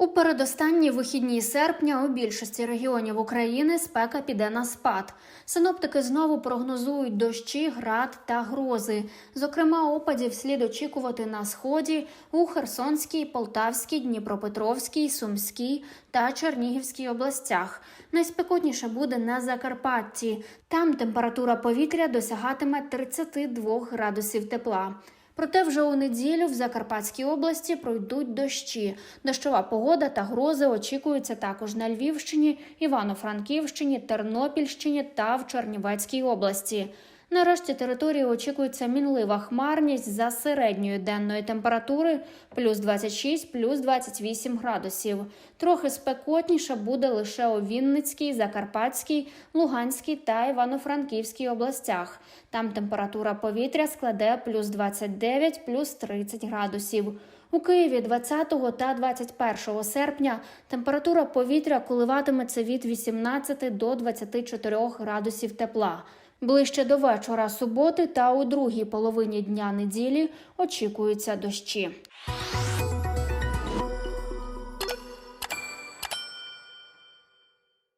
У передостанні вихідні серпня у більшості регіонів України спека піде на спад. Синоптики знову прогнозують дощі, град та грози. Зокрема, опадів слід очікувати на сході у Херсонській, Полтавській, Дніпропетровській, Сумській та Чернігівській областях. Найспекотніше буде на Закарпатті. Там температура повітря досягатиме 32 градусів тепла. Проте вже у неділю в Закарпатській області пройдуть дощі. Дощова погода та грози очікуються також на Львівщині, Івано-Франківщині, Тернопільщині та в Чернівецькій області. На решті території очікується мінлива хмарність за середньої денної температури плюс 26, плюс 28 градусів. Трохи спекотніше буде лише у Вінницькій, Закарпатській, Луганській та Івано-Франківській областях. Там температура повітря складе плюс 29, плюс 30 градусів. У Києві 20 та 21 серпня температура повітря коливатиметься від 18 до 24 градусів тепла. Ближче до вечора суботи та у другій половині дня неділі очікуються дощі.